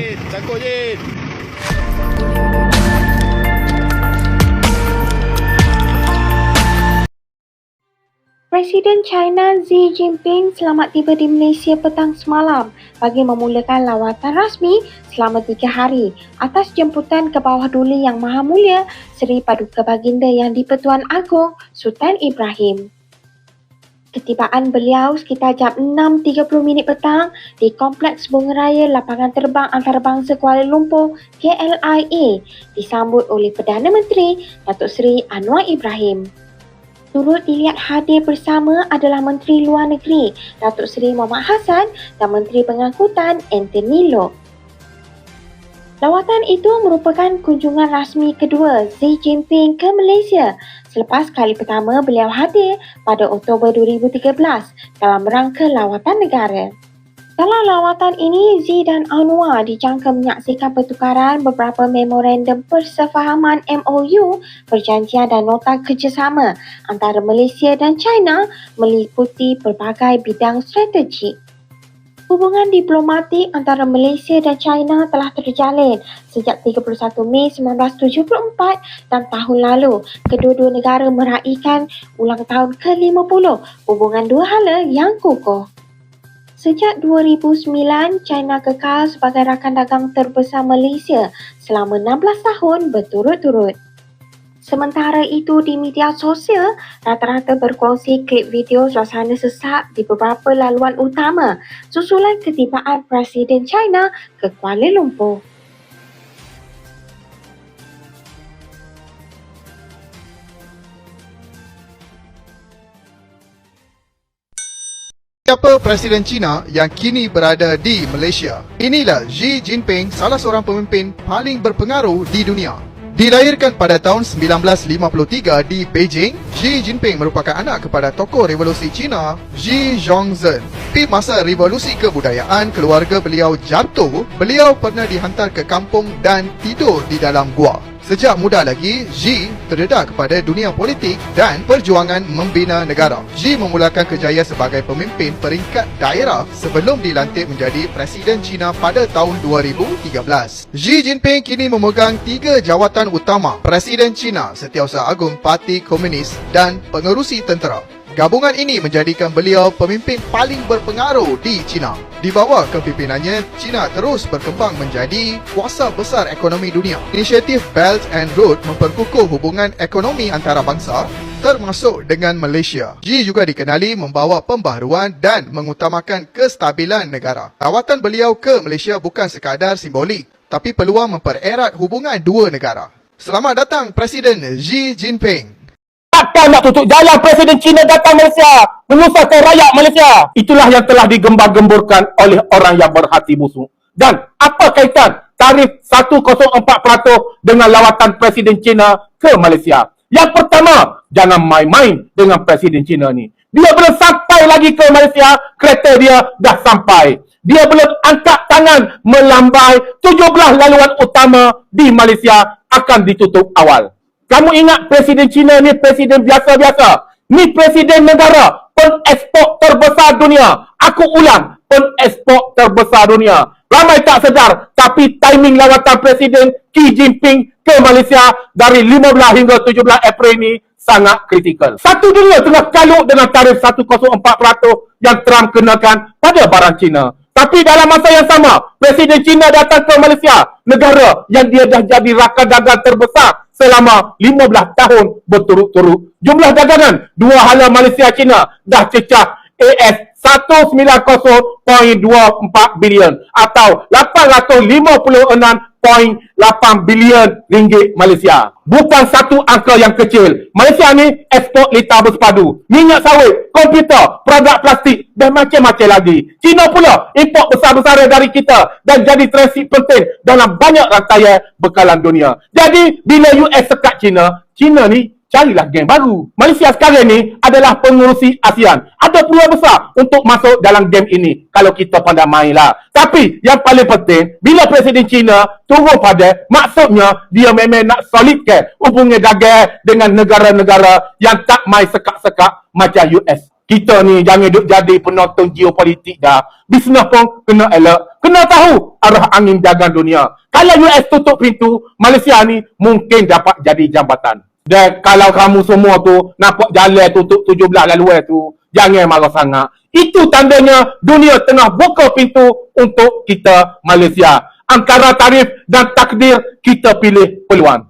Jin, cangkuk Jin. Presiden China Xi Jinping selamat tiba di Malaysia petang semalam bagi memulakan lawatan rasmi selama tiga hari atas jemputan ke bawah duli Yang Maha Mulia Seri Paduka Baginda Yang di-Pertuan Agong Sultan Ibrahim. Ketibaan beliau sekitar jam 6.30 minit petang di Kompleks Bunga Raya Lapangan Terbang Antarabangsa Kuala Lumpur KLIA disambut oleh Perdana Menteri Datuk Seri Anwar Ibrahim. Turut dilihat hadir bersama adalah Menteri Luar Negeri Datuk Seri Muhammad Hassan dan Menteri Pengangkutan Anthony Loke. Lawatan itu merupakan kunjungan rasmi kedua Xi Jinping ke Malaysia selepas kali pertama beliau hadir pada Oktober 2013 dalam rangka lawatan negara. Dalam lawatan ini, Xi dan Anwar dijangka menyaksikan pertukaran beberapa memorandum persefahaman MOU, perjanjian dan nota kerjasama antara Malaysia dan China meliputi pelbagai bidang strategik. Hubungan diplomatik antara Malaysia dan China telah terjalin sejak 31 Mei 1974 dan tahun lalu kedua-dua negara meraihkan ulang tahun ke-50 hubungan dua hala yang kukuh. Sejak 2009, China kekal sebagai rakan dagang terbesar Malaysia selama 16 tahun berturut-turut. Sementara itu di media sosial, rata-rata berkongsi klip video suasana sesak di beberapa laluan utama susulan ketibaan Presiden China ke Kuala Lumpur. Siapa Presiden China yang kini berada di Malaysia? Inilah Xi Jinping, salah seorang pemimpin paling berpengaruh di dunia. Dilahirkan pada tahun 1953 di Beijing, Xi Jinping merupakan anak kepada tokoh revolusi China Xi Zhongzhen. Di masa revolusi kebudayaan keluarga beliau jatuh, beliau pernah dihantar ke kampung dan tidur di dalam gua. Sejak muda lagi, Xi terdedah kepada dunia politik dan perjuangan membina negara. Xi memulakan kejayaan sebagai pemimpin peringkat daerah sebelum dilantik menjadi Presiden China pada tahun 2013. Xi Jinping kini memegang tiga jawatan utama, Presiden China, Setiausaha Agung Parti Komunis dan Pengerusi Tentera. Gabungan ini menjadikan beliau pemimpin paling berpengaruh di China. Di bawah kepimpinannya, China terus berkembang menjadi kuasa besar ekonomi dunia. Inisiatif Belt and Road memperkukuh hubungan ekonomi antarabangsa termasuk dengan Malaysia. Xi juga dikenali membawa pembaharuan dan mengutamakan kestabilan negara. Lawatan beliau ke Malaysia bukan sekadar simbolik, tapi peluang mempererat hubungan dua negara. Selamat datang Presiden Xi Jinping. Takkan nak tutup jalan Presiden China datang Malaysia menyusahkan rakyat Malaysia. Itulah yang telah digembar-gemburkan oleh orang yang berhati busuk. Dan apa kaitan tarif 104% dengan lawatan Presiden China ke Malaysia? Yang pertama, jangan main-main dengan Presiden China ni. Dia belum sampai lagi ke Malaysia, kereta dia dah sampai. Dia belum angkat tangan melambai 17 laluan utama di Malaysia akan ditutup awal. Kamu ingat Presiden China ni presiden biasa-biasa. Ni presiden negara pengekspor terbesar dunia. Aku ulang, pengekspor terbesar dunia. Ramai tak sedar, tapi timing lawatan Presiden Xi Jinping ke Malaysia dari 15 hingga 17 April ini sangat kritikal. Satu dunia tengah kalut dengan tarif 104% yang Trump kenakan pada barang China. Tapi dalam masa yang sama, Presiden China datang ke Malaysia, negara yang dia dah jadi rakan dagang terbesar selama 15 tahun berturut-turut. Jumlah dagangan dua hala Malaysia China dah cecah AS 190.24 bilion atau 856.8 bilion ringgit Malaysia. Bukan satu angka yang kecil. Malaysia ni ekspor litar bersepadu, minyak sawit, komputer, produk plastik dan macam-macam lagi. China pula import besar-besar dari kita dan jadi transit penting dalam banyak rantaian bekalan dunia. Jadi bila US sekat China, China ni carilah geng baru. Malaysia sekarang ni adalah pengurusi ASEAN. Ada peluang besar untuk masuk dalam game ini kalau kita pandai main lah. Tapi yang paling penting, bila Presiden China turun pada, maksudnya dia memang nak solidkan hubungan dagang dengan negara-negara yang tak main sekak-sekak macam US. Kita ni jangan duk jadi penonton geopolitik dah. Bisnes pun kena elok. Kena tahu arah angin dagang dunia. Kalau US tutup pintu, Malaysia ni mungkin dapat jadi jambatan. Dan kalau kamu semua tu nampak jalan tutup 17 laluan tu, jangan marah sangat. Itu tandanya dunia tengah buka pintu untuk kita Malaysia. Angkara tarif dan takdir kita pilih peluang.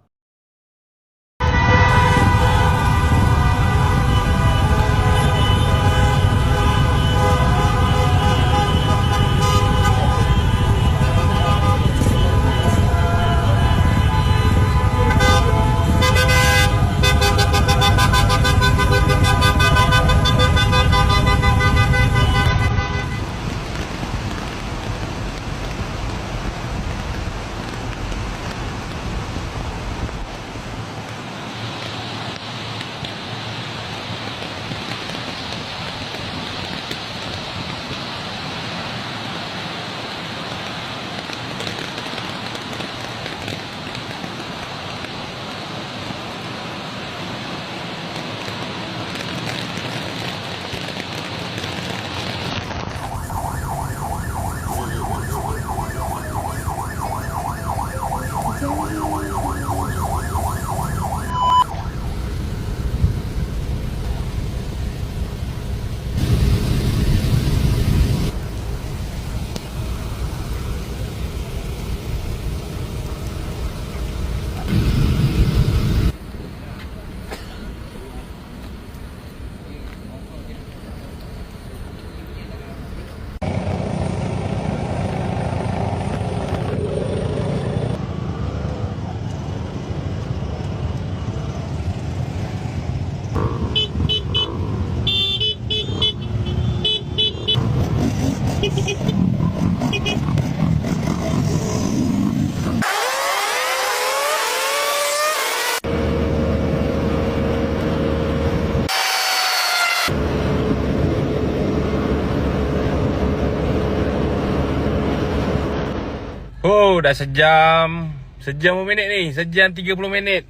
Oh, dah sejam. Sejam berapa minit ni? Sejam 30 minit.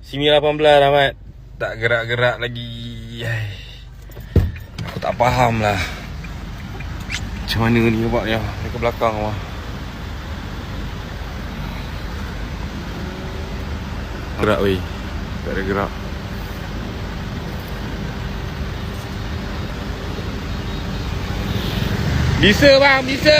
Sini 18 Ahmad. Tak gerak-gerak lagi. Ai. Aku tak faham lah. Macam mana ni buatnya? Ni ke belakang wah. Gerak weh. Tak ada gerak. Bisa bang, bisa.